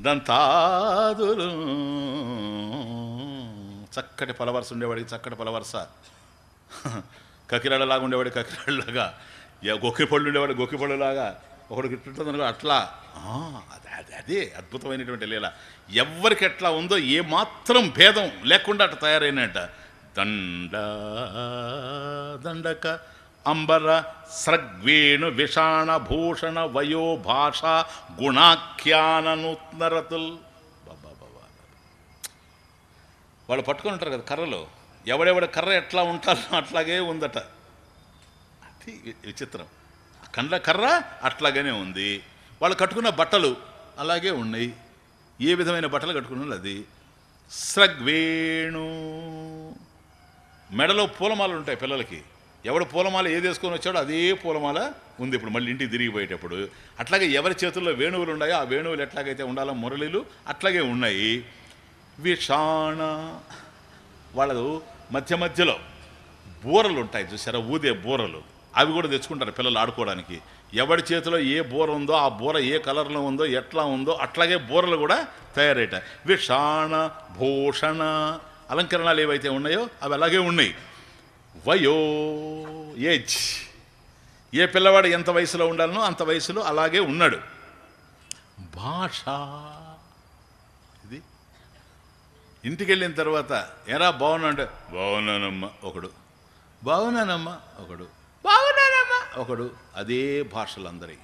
దంతాదులు. చక్కటి పలవరస ఉండేవాడికి చక్కటి పలవరస. కకిరాడలాగా ఉండేవాడు కకిరాడలాగా గొక్కి పళ్ళు ఉండేవాడు గొక్కి పళ్ళులాగా. ఒకడికి గిట్టుంటుంది అట్లా. అదే అదే అదే అద్భుతమైనటువంటి లీల. ఎవరికి ఎట్లా ఉందో ఏ మాత్రం భేదం లేకుండా అట్లా తయారైనట దండ దండక అంబర స్రగ్వేణు విషాణ భూషణ వయో భాష గుణాఖ్యాననూత్నరతుల్. బాబా బాబా వాళ్ళు పట్టుకొని ఉంటారు కదా కర్రలు. ఎవడెవడ కర్ర ఎట్లా ఉంటారో అట్లాగే ఉందట. అది విచిత్రం. కండ్ల కర్ర అట్లాగనే ఉంది. వాళ్ళు కట్టుకున్న బట్టలు అలాగే ఉన్నాయి. ఏ విధమైన బట్టలు కట్టుకున్నారు అది? స్రగ్వేణు. మెడలో పూలమాలు ఉంటాయి పిల్లలకి. ఎవడు పూలమాల ఏది వేసుకొని వచ్చాడో అదే పూలమాల ఉంది ఇప్పుడు. మళ్ళీ ఇంటికి తిరిగిపోయేటప్పుడు అట్లాగే ఎవరి చేతుల్లో వేణువులు ఉన్నాయో ఆ వేణువులు ఎట్లాగైతే ఉండాలో మురళీలు అట్లాగే ఉన్నాయి. విషాణ వాళ్ళదు మధ్య మధ్యలో బూరలు ఉంటాయి చూసారా ఊదే బూరలు. అవి కూడా తెచ్చుకుంటారు పిల్లలు ఆడుకోవడానికి. ఎవరి చేతిలో ఏ బూర ఉందో ఆ బూర ఏ కలర్లో ఉందో ఎట్లా ఉందో అట్లాగే బూరలు కూడా తయారయ్యాట విషాణ భూషణ. అలంకరణలు ఏవైతే ఉన్నాయో అవి అలాగే ఉన్నాయి. వయో ఏజ్. ఏ పిల్లవాడు ఎంత వయసులో ఉండాలనో అంత వయసులో అలాగే ఉన్నాడు. భాష. ఇది. ఇంటికి వెళ్ళిన తర్వాత ఎరా బాగున్నా అంటే ఒకడు. బాగున్నానమ్మ ఒకడు. బాగున్నానమ్మ ఒకడు. అదే భాషలు అందరి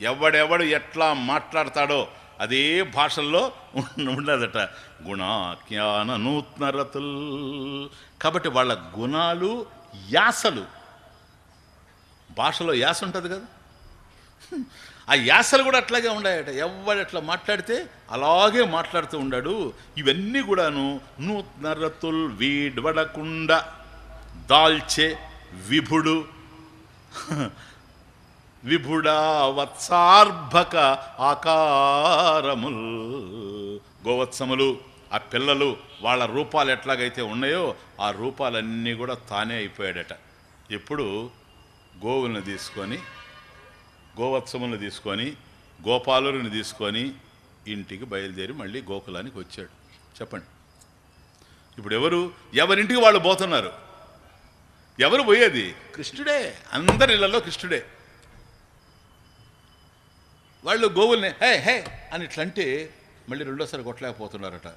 ఎవడెవడు ఎట్లా మాట్లాడతాడో అదే భాషల్లో ఉండదట. గుణాఖ్యాన నూత్నరతుల్ కాబట్టి వాళ్ళ గుణాలు యాసలు. భాషలో యాస ఉంటుంది కదా? ఆ యాసలు కూడా అట్లాగే ఉన్నాయట ఎవడు అట్లా మాట్లాడితే అలాగే మాట్లాడుతూ ఉండాడు. ఇవన్నీ కూడాను నూత్నరతుల్ వీడ్వడకుండా దాల్చే విభుడు. విభుడా వత్సార్భక ఆకారముల్ గోవత్సములు. ఆ పిల్లలు వాళ్ళ రూపాలు ఎట్లాగైతే ఉన్నాయో ఆ రూపాలన్నీ కూడా తానే అయిపోయాడట. ఎప్పుడు గోవులను తీసుకొని గోవత్సములను తీసుకొని గోపాలుని తీసుకొని ఇంటికి బయలుదేరి మళ్ళీ గోకులానికి వచ్చాడు. చెప్పండి. ఇప్పుడు ఎవరు ఎవరింటికి వాళ్ళు పోతున్నారు? ఎవరు పోయేది? కృష్ణుడే. అందరి ఇళ్ళలో కృష్ణుడే. వాళ్ళు గోవుల్ని హే హే అని ఇట్లా అంటే మళ్ళీ రెండోసారి కొట్టలేకపోతున్నారట.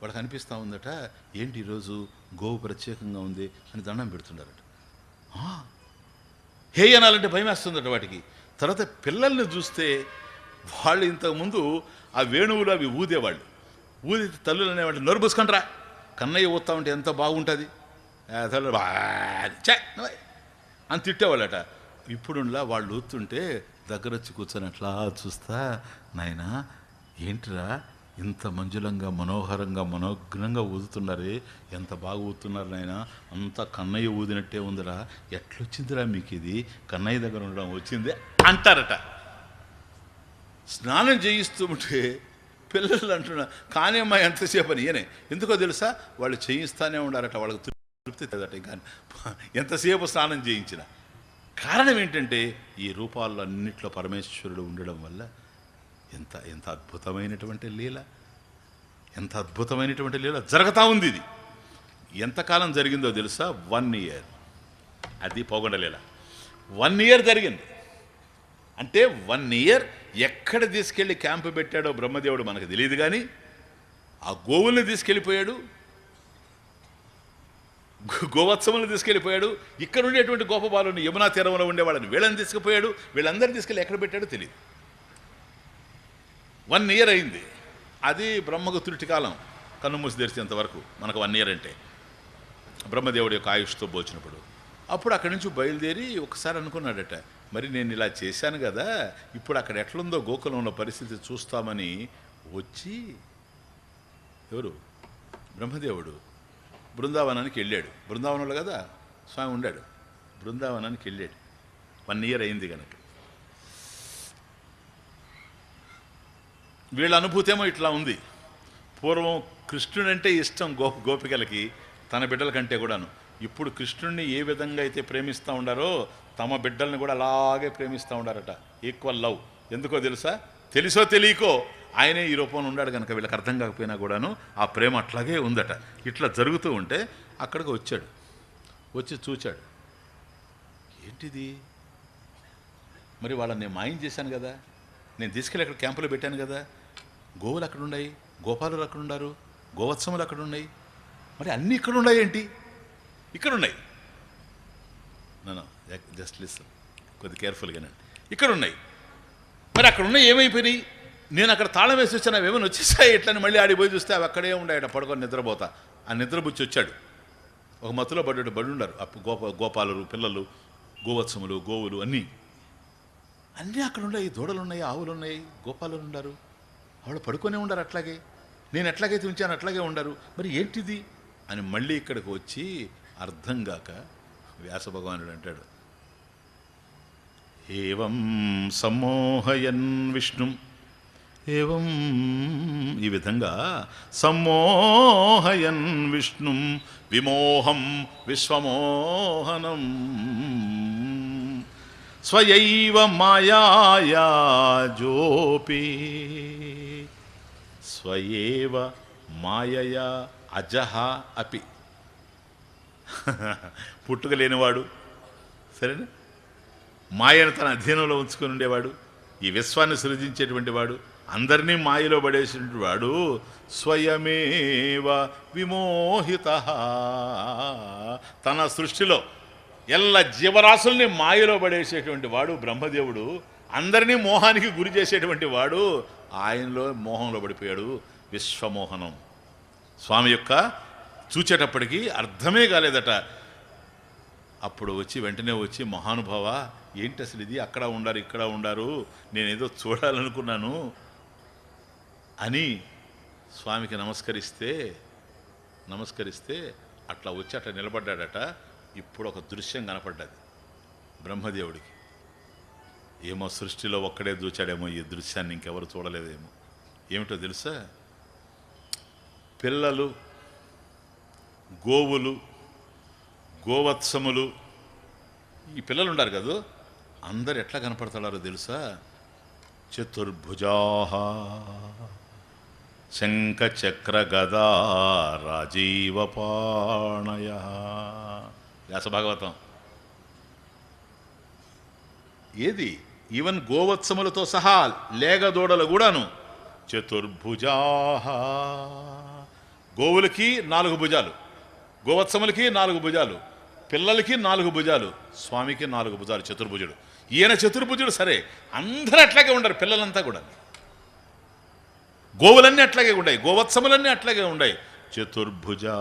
వాళ్ళకి అనిపిస్తూ ఉందట ఏంటి ఈరోజు గోవు ప్రత్యేకంగా ఉంది అని దండం పెడుతున్నారట హే అనాలంటే భయం వేస్తుందట వాటికి. తర్వాత పిల్లల్ని చూస్తే వాళ్ళు ఇంతకుముందు ఆ వేణువులు అవి ఊదేవాళ్ళు. ఊది తల్లులు అనేవాళ్ళు నరుబుసుకుంటారా కన్నయ్య ఊతా ఉంటే ఎంత బాగుంటుంది. ఆ తల్లు బా అని తిట్టేవాళ్ళట. ఇప్పుడులా వాళ్ళు ఊతుంటే దగ్గర వచ్చి కూర్చొని అట్లా చూస్తా నాయనా ఏంటిరా ఇంత మంజులంగా మనోహరంగా మనోగ్నంగా ఊదుతున్నారే ఎంత బాగా ఊదుతున్నారు నాయన అంత కన్నయ్య ఊదినట్టే ఉందిరా. ఎట్లొచ్చిందిరా మీకు ఇది కన్నయ్య దగ్గర ఉండడం వచ్చింది అంటారట. స్నానం చేయిస్తూ ఉంటే పిల్లలు అంటున్నా కానీ అమ్మా ఎంతసేపు అని? ఈయనే. ఎందుకో తెలుసా? వాళ్ళు చేయిస్తానే ఉండారట వాళ్ళకి తృప్తి తెదట ఇంకా. ఎంతసేపు స్నానం చేయించిన. కారణం ఏంటంటే ఈ రూపాల్లో అన్నిట్లో పరమేశ్వరుడు ఉండడం వల్ల ఎంత ఎంత అద్భుతమైనటువంటి లీల ఎంత అద్భుతమైనటువంటి లీల జరుగుతూ ఉంది ఇది. ఎంతకాలం జరిగిందో తెలుసా? వన్ ఇయర్ అది పోగొండలీల వన్ ఇయర్ జరిగింది. అంటే వన్ ఇయర్ ఎక్కడ తీసుకెళ్ళి క్యాంపు పెట్టాడో బ్రహ్మదేవుడు మనకు తెలియదు కానీ ఆ గోవుల్ని తీసుకెళ్ళిపోయాడు. గో- గోవత్సములను తీసుకెళ్ళిపోయాడు. ఇక్కడ ఉండేటువంటి గోపబాలుని యమునా తీరంలో ఉండేవాళ్ళని వీళ్ళని తీసుకుపోయాడు. వీళ్ళందరినీ తీసుకెళ్ళి ఎక్కడ పెట్టాడో తెలియదు వన్ ఇయర్ అయింది. అది బ్రహ్మగుత్రుటి కాలం కన్నుమూసి తెరిచేంత వరకు మనకు వన్ ఇయర్ అంటే. బ్రహ్మదేవుడి యొక్క ఆయుష్తో పోల్చినప్పుడు అప్పుడు అక్కడి నుంచి బయలుదేరి ఒకసారి అనుకున్నాడట మరి నేను ఇలా చేశాను కదా ఇప్పుడు అక్కడ ఎట్లుందో గోకులంలో పరిస్థితి చూస్తామని వచ్చి ఎవరు? బ్రహ్మదేవుడు బృందావనానికి వెళ్ళాడు. బృందావనంలో కదా? స్వామి ఉండాడు. బృందావనానికి వెళ్ళాడు. వన్ ఇయర్ అయింది కనుక వీళ్ళ అనుభూతి ఏమో ఇట్లా ఉంది. పూర్వం కృష్ణుడంటే ఇష్టం గో గోపికలకి తన బిడ్డల కంటే కూడాను. ఇప్పుడు కృష్ణుడిని ఏ విధంగా అయితే ప్రేమిస్తూ ఉండారో తమ బిడ్డల్ని కూడా అలాగే ప్రేమిస్తూ ఉండారట. ఈక్వల్ లవ్ ఎందుకో తెలుసా? తెలుసో తెలియకో ఆయనే ఈ రూపంలో ఉన్నాడు కనుక వీళ్ళకి అర్థం కాకపోయినా కూడాను ఆ ప్రేమ అట్లాగే ఉందట. ఇట్లా జరుగుతూ ఉంటే అక్కడికి వచ్చాడు. వచ్చి చూచాడు. ఏంటిది? మరి వాళ్ళని నేను మాయం చేశాను కదా? నేను తీసుకెళ్ళి అక్కడ క్యాంపులో పెట్టాను కదా? గోవులు అక్కడ ఉన్నాయి గోపాలులు అక్కడ గోవత్సములు అక్కడ ఉన్నాయి మరి అన్నీ ఇక్కడ ఉన్నాయి ఏంటి? ఇక్కడ ఉన్నాయి నన్ను జస్ట్ లిసన్ కొద్ది కేర్ఫుల్గానండి ఇక్కడ ఉన్నాయి మరి అక్కడ ఉన్నాయి ఏమైపోయినాయి? నేను అక్కడ తాళం వేసి వచ్చాను అవి ఏమైనా వచ్చేసాయి? ఎట్లని మళ్ళీ ఆడిపోయి చూస్తే అవి అక్కడే ఉన్నాయట పడుకొని నిద్రపోతా. ఆ నిద్రబుచ్చి వచ్చాడు. ఒక మత్తులో పడ్డాడు బడి ఉండరు అప్పు గోప గోపాలరు పిల్లలు గోవత్సములు గోవులు అన్నీ. అన్నీ అక్కడ ఉన్నాయి దూడలు ఉన్నాయి ఆవులు ఉన్నాయి గోపాలు ఉన్నారు వాళ్ళు పడుకొనే ఉండరు అట్లాగే. నేను ఎట్లాగైతే ఉంచాను అట్లాగే ఉండరు. మరి ఏంటిది? అని మళ్ళీ ఇక్కడికి వచ్చి అర్థం గాక వ్యాస భగవానుడు అంటాడు. ఏవం సమ్మోహయన్ విష్ణుం. ఏవం ఈ విధంగా సమ్మోహయన్ విష్ణుం. విమోహం విశ్వమోహనం. స్వయైవ మాయా జోపి. స్వయేవ మాయయా అజహ అపి. పుట్టుక లేనివాడు సరేనా? మాయను తన అధీనంలో ఉంచుకొని ఉండేవాడు. ఈ విశ్వాన్ని సృజించేటువంటి వాడు. అందరినీ మాయలో పడేసినటువంటి వాడు స్వయమేవ విమోహిత. తన సృష్టిలో ఎల్ల జీవరాశుల్ని మాయలో పడేసేటువంటి వాడు బ్రహ్మదేవుడు. అందరినీ మోహానికి గురి చేసేటువంటి వాడు ఆయనలో మోహంలో పడిపోయాడు విశ్వమోహనం. స్వామి యొక్క చూచేటప్పటికీ అర్థమే కాలేదట. అప్పుడు వచ్చి వెంటనే వచ్చి మహానుభావ ఏంటి అసలు ఇది? అక్కడ ఉండారు ఇక్కడ ఉండారు. నేనేదో చూడాలనుకున్నాను అని స్వామికి నమస్కరిస్తే నమస్కరిస్తే అట్లా వచ్చి అట్లా నిలబడ్డాడట. ఇప్పుడు ఒక దృశ్యం కనపడ్డది బ్రహ్మదేవుడికి. ఏమో సృష్టిలో ఒక్కడే దూచాడేమో ఈ దృశ్యాన్ని ఇంకెవరు చూడలేదేమో. ఏమిటో తెలుసా? పిల్లలు గోవులు గోవత్సములు ఈ పిల్లలు ఉండారు కదా? అందరు ఎట్లా కనపడతాడారో తెలుసా? చతుర్భుజా శంఖచక్ర గదా రాజీవపాణయ వ్యాస భాగవతం. ఏది? ఈవెన్ గోవత్సములతో సహా లేగదూడలు కూడాను చతుర్భుజా గోవులకి నాలుగు భుజాలు గోవత్సములకి నాలుగు భుజాలు పిల్లలకి నాలుగు భుజాలు స్వామికి నాలుగు భుజాలు చతుర్భుజుడు. ఈయన చతుర్భుజుడు సరే అందరూ అట్లాగే ఉండరు పిల్లలంతా కూడా. గోవులన్నీ అట్లాగే ఉన్నాయి గోవత్సములన్నీ అట్లాగే ఉన్నాయి చతుర్భుజా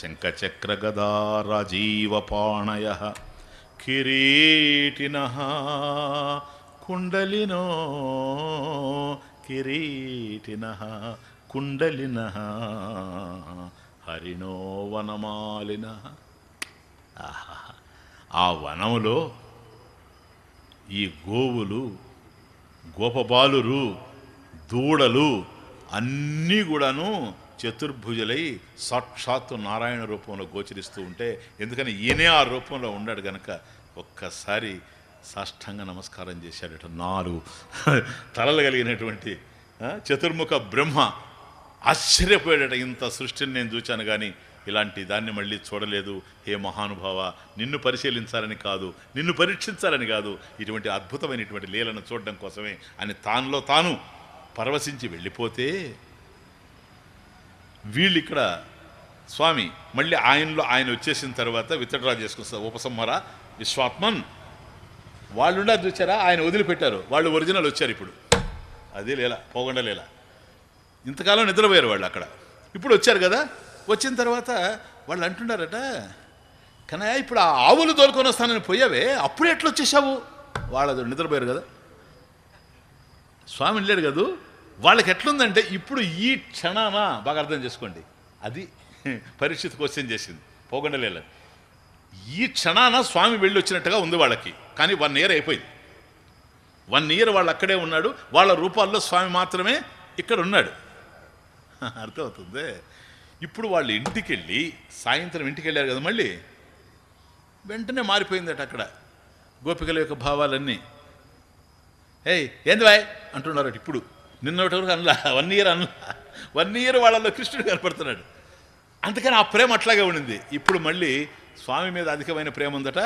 శంఖచక్ర గదా రాజీవపాణయ కిరీటిన కుండలినో కిరీటిన కుండలిన హరిణో వనమాలిన ఆహా. ఆ వనములో ఈ గోవులు గోపబాలురు దూడలు అన్నీ కూడాను చతుర్భుజులై సాక్షాత్తు నారాయణ రూపంలో గోచరిస్తూ ఉంటే ఎందుకని ఈయనే ఆ రూపంలో ఉన్నాడు గనక ఒక్కసారి సాష్టంగ నమస్కారం చేశాడట. నాలుగు తలలు కలిగినటువంటి చతుర్ముఖ బ్రహ్మ ఆశ్చర్యపోయాడట. ఇంత సృష్టిని నేను చూచాను కానీ ఇలాంటి దాన్ని మళ్ళీ చూడలేదు. హే మహానుభావ నిన్ను పరిశీలించాలని కాదు నిన్ను పరీక్షించాలని కాదు. ఇటువంటి అద్భుతమైనటువంటి లీలను చూడడం కోసమే అని తానులో తాను పరవశించి వెళ్ళిపోతే వీళ్ళు ఇక్కడ స్వామి మళ్ళీ ఆయనలో ఆయన వచ్చేసిన తర్వాత విత్డ్రా చేసుకొస్తారు. ఉపసంహార విశ్వాత్మన్. వాళ్ళు ఉండారు చూచారా ఆయన వదిలిపెట్టారు. వాళ్ళు ఒరిజినల్ వచ్చారు ఇప్పుడు. అదే లేలా పోగొండ లేలా. ఇంతకాలం నిద్రపోయారు వాళ్ళు అక్కడ. ఇప్పుడు వచ్చారు కదా? వచ్చిన తర్వాత వాళ్ళు అంటున్నారట కనయా ఇప్పుడు ఆ ఆవులు తోలుకొని వస్తానని పోయావే? అప్పుడు ఎట్లా వచ్చేసావు? వాళ్ళు నిద్రపోయారు కదా. స్వామి లేడు కదూ? వాళ్ళకి ఎట్లుందంటే ఇప్పుడు ఈ క్షణాన బాగా అర్థం చేసుకోండి. అది పరిస్థితి క్వశ్చన్ చేసింది. పోగొండలేల ఈ క్షణాన స్వామి వెళ్ళి వచ్చినట్టుగా ఉంది వాళ్ళకి. కానీ వన్ ఇయర్ అయిపోయింది. వన్ ఇయర్ వాళ్ళు అక్కడే ఉన్నాడు. వాళ్ళ రూపాల్లో స్వామి మాత్రమే ఇక్కడ ఉన్నాడు. అర్థమవుతుంది? ఇప్పుడు వాళ్ళు ఇంటికి వెళ్ళి సాయంత్రం ఇంటికి వెళ్ళారు కదా మళ్ళీ? వెంటనే మారిపోయిందట అక్కడ. గోపికల యొక్క భావాలన్నీ. ఏయ్ ఏంది బాయ్? అంటున్నారు ఇప్పుడు. నిన్నటి వరకు అనలా. వన్ ఇయర్ అనలా. వన్ ఇయర్ వాళ్ళలో కృష్ణుడు కనపడుతున్నాడు. అందుకని ఆ ప్రేమ అట్లాగే ఉండింది. ఇప్పుడు మళ్ళీ స్వామి మీద అధికమైన ప్రేమ ఉందట.